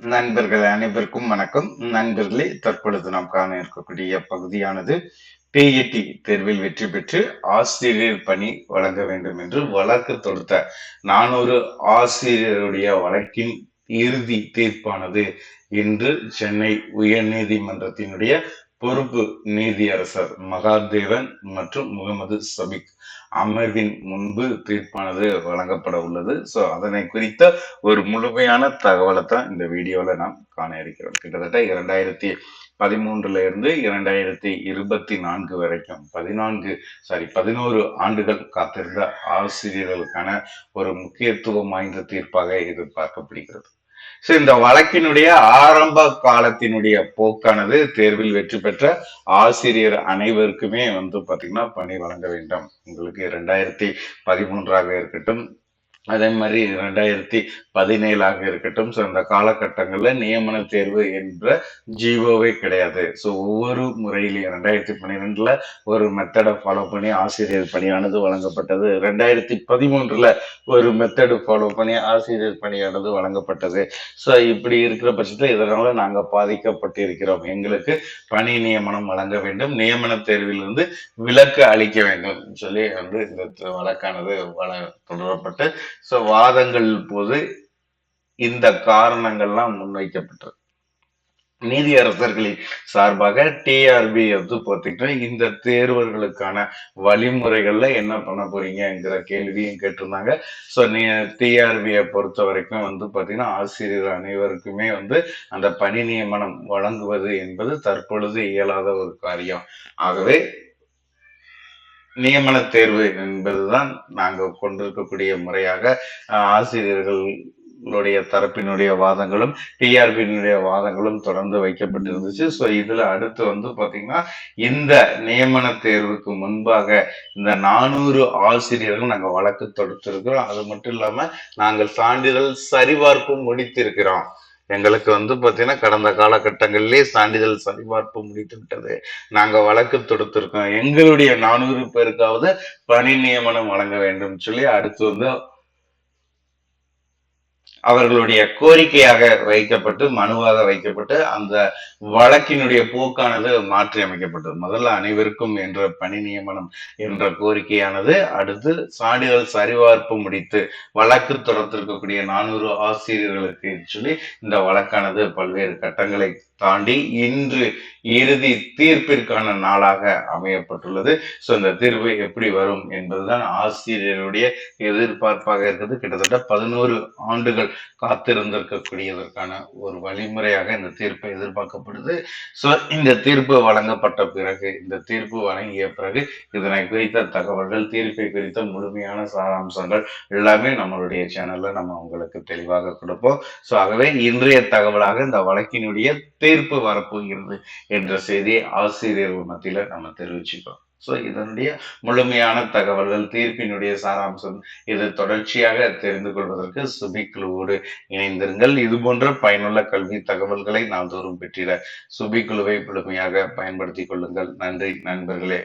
நண்பர்கள் அனைவருக்கும் வணக்கம். நண்பர்களே தற்பொழுது நாம் காண இருக்கக்கூடிய பகுதியானது பிஇடி தேர்வில் வெற்றி பெற்று ஆசிரியர் பணி வழங்க வேண்டும் என்று வழக்கு தொடுத்த நானூறு ஆசிரியருடைய வழக்கின் இறுதி தீர்ப்பானது இன்று சென்னை உயர்நீதிமன்றத்தினுடைய பொறுப்பு நீதியரசர் மகாதேவன் மற்றும் முகமது சபிக். அமர்வின் முன்பு தீர்ப்பானது வழங்கப்பட உள்ளது. ஸோ அதனை குறித்த ஒரு முழுமையான தகவலை தான் இந்த வீடியோவில் நாம் காண இருக்கிறோம். கிட்டத்தட்ட இரண்டாயிரத்தி பதிமூன்றுல இருந்து இரண்டாயிரத்தி இருபத்தி நான்கு வரைக்கும் பதினான்கு சாரி பதினோரு ஆண்டுகள் காத்திருந்த ஆசிரியர்களுக்கான ஒரு முக்கியத்துவம் வாய்ந்த தீர்ப்பாக எதிர்பார்க்கப்படுகிறது ஸோ இந்த வழக்கினுடைய ஆரம்ப காலத்தினுடைய போக்கானது தேர்வில் வெற்றி பெற்ற ஆசிரியர் அனைவருக்குமே வந்து பாத்தீங்கன்னா பணி வழங்க வேண்டும். உங்களுக்கு ரெண்டாயிரத்தி பதிமூன்றாக இருக்கட்டும் அதே மாதிரி ரெண்டாயிரத்தி பதினேழாக இருக்கட்டும் ஸோ அந்த காலகட்டங்களில் நியமன தேர்வு என்ற ஜீவோவே கிடையாது. ஸோ ஒவ்வொரு முறையிலையும் ரெண்டாயிரத்தி பன்னிரெண்டுல ஒரு மெத்தடை ஃபாலோ பண்ணி ஆசிரியர் பணியானது வழங்கப்பட்டது. ரெண்டாயிரத்தி பதிமூன்றுல ஒரு மெத்தடு ஃபாலோ பண்ணி ஆசிரியர் பணியானது வழங்கப்பட்டது. ஸோ இப்படி இருக்கிற பட்சத்தில் இதனால நாங்கள் பாதிக்கப்பட்டிருக்கிறோம். எங்களுக்கு பணி நியமனம் வழங்க வேண்டும். நியமன தேர்விலிருந்து விலக்கு அளிக்க வேண்டும். சொல்லி வந்து இந்த வழக்கானது வள தொடரப்பட்டு ஸோ வாதங்கள் போது இந்த காரணங்கள்லாம் முன்வைக்கப்பட்டது. நீதியரசர்களின் சார்பாக டிஆர்பி வந்து பார்த்தீங்கன்னா இந்த தேர்வர்களுக்கான வழிமுறைகள்ல என்ன பண்ண போறீங்கிற கேள்வியும் கேட்டிருந்தாங்க. ஸோ நீ டிஆர்பியை பொறுத்த வரைக்கும் வந்து பார்த்தீங்கன்னா ஆசிரியர் அனைவருக்குமே வந்து அந்த பணி நியமனம் வழங்குவது என்பது தற்பொழுது இயலாத ஒரு காரியம். ஆகவே நியமன தேர்வு என்பதுதான் நாங்கள் கொண்டிருக்கக்கூடிய முறையாக ஆசிரியர்கள் தரப்பினுடைய வாதங்களும் டிஆர்பியினுடைய வாதங்களும் தொடர்ந்து வைக்கப்பட்டிருந்துச்சு. ஸோ இதில் அடுத்து வந்து பார்த்தீங்கன்னா இந்த நியமன தேர்வுக்கு முன்பாக இந்த நானூறு ஆசிரியர்கள் நாங்கள் வழக்கு தொடுத்திருக்கிறோம். அது மட்டும் இல்லாமல் நாங்கள் சான்றிதழ் சரிபார்ப்பும் முடித்திருக்கிறோம். எங்களுக்கு வந்து பார்த்தீங்கன்னா கடந்த காலகட்டங்களிலே சான்றிதழ் சரிபார்ப்பு முடித்து விட்டது நாங்கள் வழக்கு தொடுத்திருக்கோம். எங்களுடைய நானூறு பேருக்காவது பணி நியமனம் வழங்க வேண்டும் சொல்லி அடுத்து வந்து அவர்களுடைய கோரிக்கையாக வைக்கப்பட்டு மனுவாக வைக்கப்பட்டு அந்த வழக்கினுடைய போக்கானது மாற்றி அமைக்கப்பட்டது. முதல்ல அனைவருக்கும் என்ற பணி நியமனம் என்ற கோரிக்கையானது அடுத்து சான்றிதழ் சரிபார்ப்பு முடித்து வழக்கு தொடர்த்திருக்கக்கூடிய நானூறு ஆசிரியர்களுக்கு சொல்லி இந்த வழக்கானது பல்வேறு கட்டங்களை தாண்டி இன்று இறுதி தீர்ப்பிற்கான நாளாக அமையப்பட்டுள்ளது. ஸோ இந்த தீர்வு எப்படி வரும் என்பதுதான் ஆசிரியருடைய எதிர்பார்ப்பாக இருக்கிறது கிட்டத்தட்ட பதினோரு ஆண்டுகள் காத்திருந்திருக்கக்கூடியதற்கான ஒரு வழிமுறையாக இந்த தீர்ப்பு எதிர்பார்க்கப்படுது. ஸோ இந்த தீர்ப்பு வழங்கப்பட்ட பிறகு இந்த தீர்ப்பு வழங்கிய பிறகு இதனை குறித்த தகவல்கள் தீர்ப்பை குறித்த முழுமையான சாராம்சங்கள் எல்லாமே நம்மளுடைய சேனல்ல நம்ம உங்களுக்கு தெளிவாக கொடுப்போம். ஸோ ஆகவே இன்றைய தகவலாக இந்த வழக்கினுடைய தீர்ப்பு வரப்போகிறது என்ற செய்தியை ஆசிரியர்கள் மத்தியில நம்ம தெரிவிச்சுக்கிறோம். ஸோ இதனுடைய முழுமையான தகவல்கள் தீர்ப்பினுடைய சாராம்சம் இது தொடர்ச்சியாக தெரிந்து கொள்வதற்கு சுபிக்குழுவோடு இணைந்திருங்கள். இது போன்ற பயனுள்ள கல்வி தகவல்களை நாம் தோறும் பெற்றிட சுபிக்குழுவை முழுமையாக பயன்படுத்திக் கொள்ளுங்கள். நன்றி நண்பர்களே.